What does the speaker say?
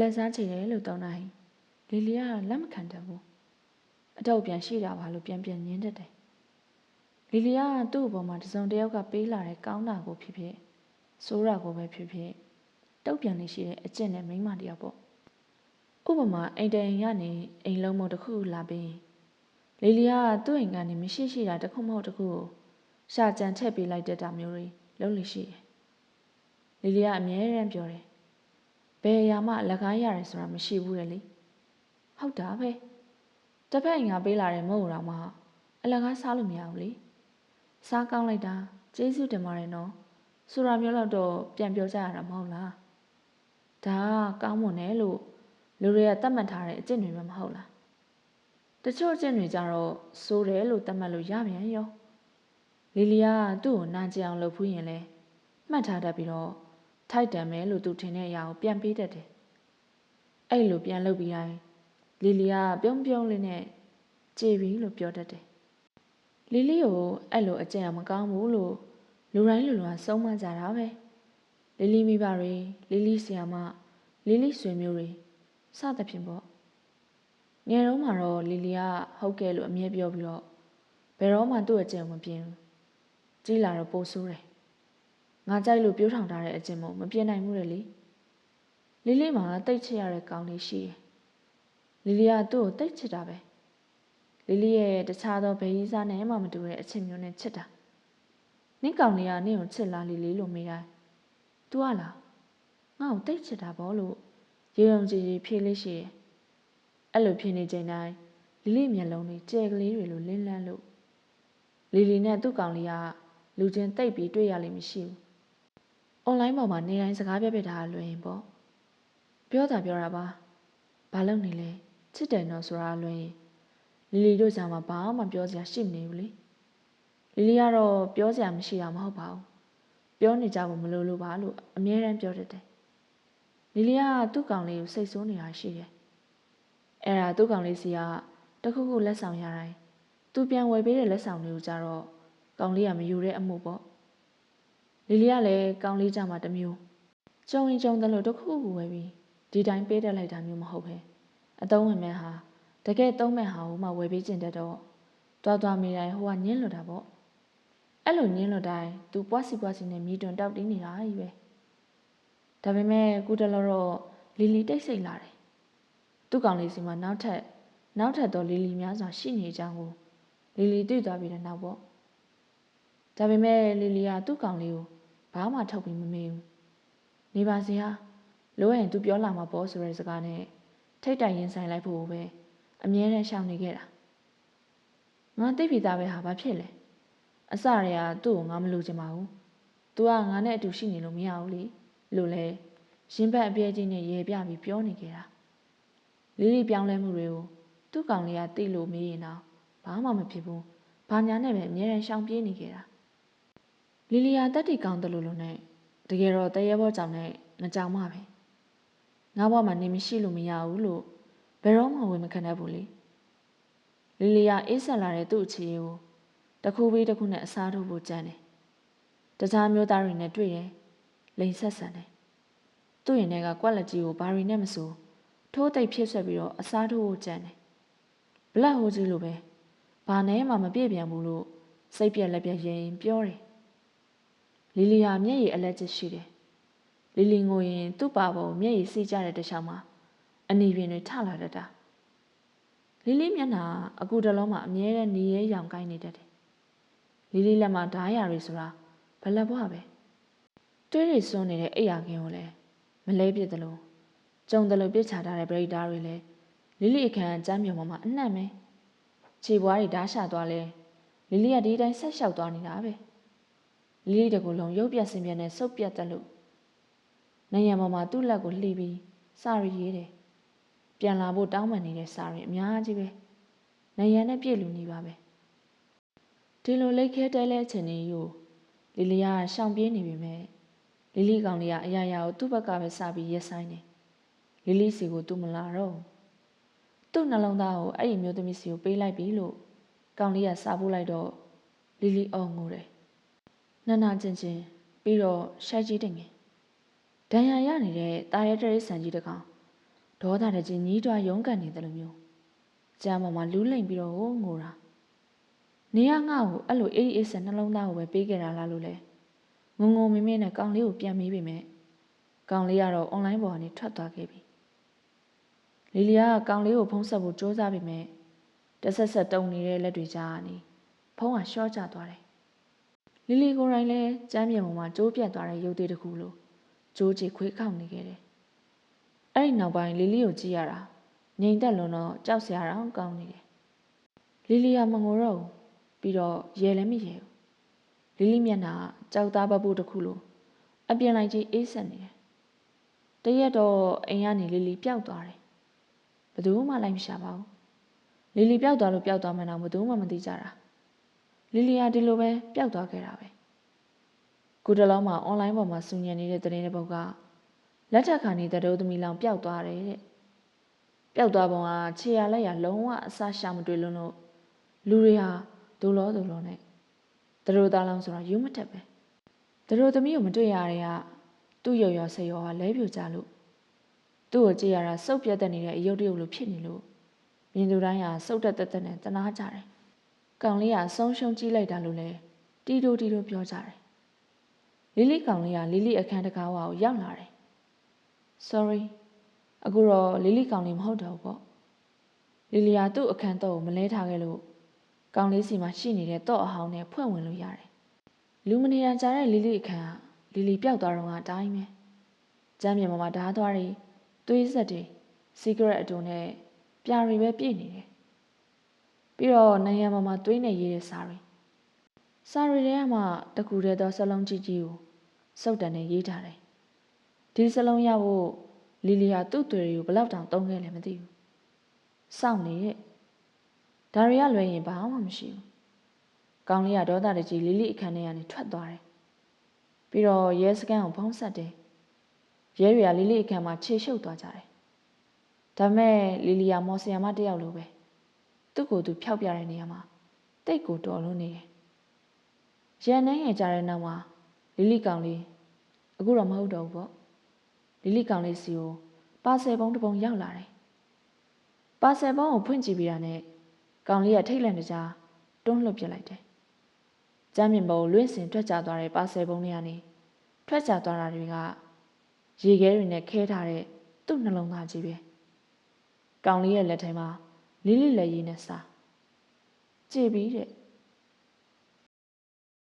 လက်စားချိန်တယ်လို့တောင်းတိုင်းလီလီကလက်မခံတတ်ဘူးအတော့ပြန်ရှိတာပါလို့ပြန်ပြန်ညင်းတတ်တယ်လီလီကသူ့အပေါ်မှာတစုံတစ်ယောက်ကပေးလာတဲ့ကောင်းတာကိုဖြစ်ဖြစ်ဆိုးတာကိုပဲဖြစ်ဖြစ်တုတ်ပြန်နေရှိတဲ့အကျင့်နဲ့မိန်းမတစ်ယောက်ပေါ့ဥပမာအိမ်တအိမ်ကနေအိမ်လုံးမတစ်ခုလာပြီးလီလီကသူ့အိမ်ကနေမရှိရှိတာတစ်ခုမဟုတ်တစ်ခုကိုရှာကြံထည့်ပေးလိုက်တတ်တာမျိုးတွေလုံးလို့ရှိတယ်လီလီကအမြဲတမ်းပြောတယ် ဘယ်အရာမှအလကားရတယ်ဆိုတာမရှိဘူးလေဟုတ်တာပဲတစ်ဖက်အိမ်ကပေးလာတဲ့မဟုတ်တော့မှအလကားစားလို့မရဘူးလေစားကောင်းလိုက်တာကျေးဇူးတင်ပါတယ်နော်ဆိုတာမျိုးတော့တော့ပြန်ပြောကြရတာမဟုတ်လားဒါကကောင်းမွန်တယ်လို့လူတွေကသတ်မှတ်ထားတဲ့အကျင့်တွေမှမဟုတ်လားတချို့အကျင့်တွေကြတော့စိုးတယ်လို့သတ်မှတ်လို့ရပြန်ရောလီလီယာကသူ့ကိုနာကျင်အောင်လုပ်ဖူးရင်လဲမှတ်ထားတတ်ပြီးတော့ ထိုက်တန်မယ်လို့သူထင်တဲ့အရာကိုပြန်ပေးတတ်တယ်အဲ့လိုပြန်လုပ်ပြီးတိုင်းလီလီယာပြုံးပြုံးလေးနဲ့ကြည်ပြီလို့ပြောတတ်တယ်လီလီကိုအဲ့လိုအကျင့်အမကောင်းဘူးလို့လူတိုင်းလူလူကဆုံးမကြတာပဲလီလီမိဘတွေလီလီဆီယာမလီလီဆွေမျိုးတွေစသဖြင့်ပေါ့ငယ်တော့မှတော့လီလီကဟုတ်ကဲ့လို့အမြဲပြောပြီးတော့ဘယ်တော့မှသူ့အကျင့်မပြင်းဘူးကြီးလာတော့ပိုဆိုးတယ် ငါကြိုက်လို့ပြောထောင်ထားတဲ့အကျင့်မို့မပြင်းနိုင်ဘူးလေလီလီလီမှာတိတ်ချရတဲ့ကောင်းလေးရှိတယ်လီလီကသူ့ကိုတိတ်ချစ်တာပဲလီလီရဲ့တခြားသောဘယ်ကြီးစားနဲ့မှမတူတဲ့အချစ်မျိုးနဲ့ချစ်တာနင့်ကောင်လေးကနင့်ကိုချစ်လားလီလီလို့မေးတိုင်း तू ကလားငါ့ကိုတိတ်ချစ်တာပေါ့လို့ရေုံကြည်ကြည်ဖြေလေးရှိတယ်အဲ့လိုဖြေနေချိန်တိုင်းလီလီမျက်လုံးတွေကြဲကလေးတွေလိုလင်းလန်းလို့လီလီနဲ့သူ့ကောင်လေးကလူချင်းတိတ်ပြီးတွေ့ရလိမ့်မရှိဘူး အွန်လိုင်းပေါ်မှာနေတိုင်းစကားပြပြတာလွယ်ရင်ပေါ့ပြောတာပြောတာပါဘာလုပ်နေလဲချစ်တယ်နော်ဆိုတာလွယ်ရင်လီလီတို့ကြောင့်မဘာမှပြောစရာရှိမနေဘူးလေလီလီကတော့ပြောစရာမရှိတာမဟုတ်ပါဘူးပြောနေကြဖို့မလိုလို့ပါလို့အမြဲတမ်းပြောတတ်တယ်လီလီကသူ့ကောင်လေးကိုစိတ်ဆိုးနေတာရှိတယ်အဲ့ဒါသူ့ကောင်လေးစီကတခုခုလက်ဆောင်ရတိုင်းသူပြန်ဝယ်ပေးတဲ့လက်ဆောင်တွေကိုကြတော့ကောင်လေးကမယူတဲ့အမှုပေါ့ လီလီကလည်းကောင်လေးကြမှာတမျိုးကြုံရင်ကြုံတယ်လို့တခုခုဝယ်ပြီးဒီတိုင်းပေးတတ်လိုက်တာမျိုးမဟုတ်ပဲအတုံးဝင်မဲ့ဟာတကယ်သုံးမဲ့ဟာကိုမှဝယ်ပေးခြင်းတတ်တော့တွားတွားမိတိုင်းဟိုကညင်းလွတ်တာပေါ့အဲ့လိုညင်းလွတ်တိုင်းသူပွားစီပွားစီနဲ့မြည်တွန်တောက်တင်းနေတာကြီးပဲဒါပေမဲ့ကုတလောတော့လီလီတိတ်ဆိတ်လာတယ်သူ့ကောင်လေးစီမှာနောက်ထပ်နောက်ထပ်တော့လီလီများစွာရှိနေကြောင်းကိုလီလီသိသွားပြီးတဲ့နောက်ပေါ့ဒါပေမဲ့လီလီကသူ့ကောင်လေးကို ဘာမှထုတ်ပြီးမမေးဘူးနေပါစေဟာလိုရင်သူပြောလာမှာပေါ့ဆိုတဲ့စကားနဲ့ထိတ်တိုင်ရင်ဆိုင်လိုက်ဖို့ပဲအမြဲတမ်းရှောင်နေခဲ့တာငါသိပြီသားပဲဟာဘာဖြစ်လဲအစရေကသူ့ကိုငါမလိုချင်ပါဘူး။ तू ကငါနဲ့အတူရှိနေလို့မရဘူးလေလို့လဲရင်ဘတ်အပြဲကြီးနဲ့ရေပြပြီးပြောနေခဲ့တာ။လီလီပြောင်းလဲမှုတွေကိုသူ့ကောင်လေးကသိလို့မေးရင်တော့ဘာမှမဖြစ်ဘူး။ဘာညာနဲ့ပဲအမြဲတမ်းရှောင်ပြေးနေခဲ့တာ။ လီလီယာတက်တီကောင်းတယ်လို့လို့နဲ့တကယ်တော့တရေဘောကြောင့်နဲ့ငကြောင်မှပဲ။ငါဘဝမှာနေမရှိလို့မရဘူးလို့ဘယ်တော့မှဝင်မခံတတ်ဘူးလေ။လီလီယာအေးဆက်လာတဲ့သူ့အခြေကိုတစ်ခုပြီးတစ်ခုနဲ့အစားထိုးဖို့ကြမ်းတယ်။တခြားမျိုးသားတွေနဲ့တွေ့ရင်လိန်ဆက်ဆန်တယ်။သူ့ရင်ထဲကကွက်လက်ကြီးကိုဘာတွေနဲ့မဆိုထိုးတိတ်ဖြစ်ဆက်ပြီးတော့အစားထိုးဖို့ကြမ်းတယ်။ဘလက်ဟိုးကြီးလိုပဲဘာနဲ့မှမပြည့်ပြန်ဘူးလို့စိတ်ပြက်လက်ပြက်ရင်ပြောတယ်။ လီလီဟာမျက်ရည်အလက်ကျရှိတယ်။လီလီငိုရင် သူ့ပါပေါ်မျက်ရည်စီးကြတဲ့တခြားမှာအနီပင်တွေထလာတတ်တာ။လီလီမျက်နှာအခုတလုံးမှာအမြဲတမ်းနေရဲရောင်ကိုင်းနေတတ်တယ်လီလီလက်မှာဓားရတွေဆိုတာဘလက်ဘွားပဲတွေးတွေစွန်းနေတဲ့အိယာခင်းကိုလည်းမလဲပြစ်တယ်လို့ကြုံတယ်လို့ပြစ်ချထားတဲ့ပရိဒါတွေလည်းလီလီအခန်းကျမ်းမြော်မှာအနှံ့ပဲခြေပွားတွေဓားရှာသွားလဲလီလီကဒီတိုင်းဆက်လျှောက်သွားနေတာပဲ လီလီတကူလုံးရုပ်ပြက်စင်ပြက်နဲ့စုပ်ပြတ်တယ်လို့နိုင်ငံပေါ်မှာသူ့လက်ကိုလှီးပြီးစာရီရေးတယ်ပြန်လာဖို့တောင်းပန်နေတဲ့စာရီအများကြီးပဲနိုင်ငံနဲ့ပြည့်လူနေပါပဲဒီလိုလိတ်ခဲတဲလဲချင်နေယူလီလီယာရှောင်ပြေးနေပြီမဲ့လီလီကောင်လေးကအရာရာကိုသူ့ဘက်ကပဲစပြီးရက်ဆိုင်နေလီလီစီကိုသူ့မလာတော့သူ့နှလုံးသားကိုအဲ့ဒီမျိုးသမီးစီကိုပေးလိုက်ပြီလို့ကောင်လေးကစားဖို့လိုက်တော့လီလီအော်ငိုတယ် နနာချင်းချင်းပြီးတော့ရှိုက်ကြီးတင်ငယ်ဒဏ်ရာရနေတဲ့တာရဲတရိษံကြီးတကောင်ဒေါသတကြီးညီးတွားရုန်းကန်နေတယ်လို့မျိုးကြမ်းပေါ်မှာလူးလိမ့်ပြီးတော့ဟိုငိုတာနေရငါ့ကိုအဲ့လိုအေးအေးဆက်နှလုံးသားကိုပဲပေးခဲ့တာလားလို့လဲငုံငုံမင်းမင်းနဲ့ကောင်လေးကိုပြန်မေးပေမဲ့ကောင်လေးကတော့အွန်လိုင်းပေါ်ကနေထွက်သွားခဲ့ပြီလီလီယာကကောင်လေးကိုဖုံးဆက်ဖို့စူးစမ်းပေမဲ့တဆက်ဆက်တုံနေတဲ့လက်တွေကြားကနေဖုံးကရှော့ကျသွားတယ် လီလီကိုယ်တိုင်လည်းကျမ်းမြေပေါ်မှာကျိုးပြတ်သွားတဲ့ရုပ်သေးတစ်ခုလိုကျိုးချခွေးခောက်နေခဲ့တယ်အဲ့ဒီနောက်ပိုင်းလီလီကိုကြည့်ရတာငြိမ်သက်လွန်တော့ကြောက်စရာတော့ကောင်းနေတယ်လီလီယာမငိုတော့ဘူးပြီးတော့ရဲလည်းမရဲဘူးလီလီမျက်နှာကြောက်သားပပုတစ်ခုလိုအပြင်လိုက်ကြီးအေးဆက်နေတယ်တရက်တော့အိမ်ကနေလီလီပျောက်သွားတယ်ဘယ်သူမှလိုက်မရှာပါဘူးလီလီပျောက်သွားလို့ပျောက်သွားမှန်းတော့ဘယ်သူမှမသိကြတာ လီလီယာဒီလိုပဲပျောက်သွားခဲ့တာပဲခုတလုံးမှာအွန်လိုင်းပေါ်မှာစူညံနေတဲ့သတင်းတစ်ပုဒ်ကလက်ထက်ခါနေတဲ့ဒိုးသမီးလောင်ပျောက်သွားတယ်တဲ့ပျောက်သွားပုံကခြေရလက်ရလုံးဝအဆရှာမတွေ့လို့လို့လူတွေဟာဒိုလောဒိုလောနဲ့ဒရိုသားလောင်ဆိုတော့ယူမတက်ပဲဒရိုသမီးကိုမတွေ့ရတဲ့ကသူ့ရော်ရော်ဆေရော်ဟာလဲပြူကြလို့သူ့ကိုကြည့်ရတာစုပ်ပြတ်တဲ့နေတဲ့အယုတ်တရုပ်လိုဖြစ်နေလို့မြင်သူတိုင်းဟာစုပ်တက်တက်တက်နဲ့တနာကြတယ် ကောင်လေးကဆုံးရှုံးကြည့်လိုက်တာလို့လဲတီတိုတီတိုပြောကြတယ်လီလီကောင်လေးကလီလီအခန်းတကားဝါကိုရောက်လာတယ် sorry အခုတော့လီလီကောင်လေးမဟုတ်တော့ဘူးပေါ့လီလီယာသူ့အခန်းတော့မလဲထားခဲ့လို့ကောင်လေးစီမှာရှိနေတဲ့တော့အဟောင်းနဲ့ဖွဲ့ဝင်လို့ရတယ်လူမနေရကြတဲ့လီလီအခန်းကလီလီပျောက်သွားတော့ကအတိုင်းပဲကျမ်းမြေပေါ်မှာဓားသွားတွေသွေးဆက်တွေ secret အတူနဲ့ပြာတွေပဲပြည့်နေတယ် ပြီးတော့နိုင်ရံပေါ်မှာသွေးနဲ့ရေးတဲ့စာတွေစာတွေထဲမှာတကူတည်းသောစလုံးကြီးကြီးကိုစုပ်တန်နဲ့ရေးထားတယ်ဒီစလုံးရဖို့လီလီယာသူ့သွေတွေကိုဘလောက်တောင်တုံးခဲ့လဲမသိဘူးစောင့်နေတဲ့ဒါတွေကလွယ်ရင်ဘာမှမရှိဘူးကောင်းလေးကဒေါသတကြီးလီလီအခန်းထဲကနေထွက်သွားတယ်ပြီးတော့ရဲစကန်ကိုဖုံးဆက်တယ်ရဲတွေကလီလီအခန်းမှာခြေရှုပ်သွားကြတယ်ဒါမဲ့လီလီယာမော်ဆီယာမတယောက်လိုပဲ သူ့ကိုယ်သူဖျောက်ပြတဲ့နေရာမှာတိတ်ကိုတော်လို့နေတယ်ရန်နှင်းငယ်ကြတဲ့နောက်မှာလီလီကောင်လေးအခုတော့မဟုတ်တော့ဘူးပေါ့လီလီကောင်လေးစီကိုပါဆယ်ပုံတစ်ပုံရောက်လာတယ်ပါဆယ်ပုံကိုဖွင့်ကြည့်ပြီးတာနဲ့ကောင်လေးကထိတ်လန့်တကြားတွန်းလှုပ်ပြလိုက်တယ်ကျမ်းမြင်ပုံလွင့်စင်ထွက်ကြသွားတဲ့ပါဆယ်ပုံတွေကနေထွက်ကြသွားတာတွေကရေခဲတွေနဲ့ခဲထားတဲ့သူ့နှလုံးသားကြီးပဲကောင်လေးရဲ့လက်ထဲမှာ လီလီလက်ရည်နဲ့စားကြည်ပြီးတဲ့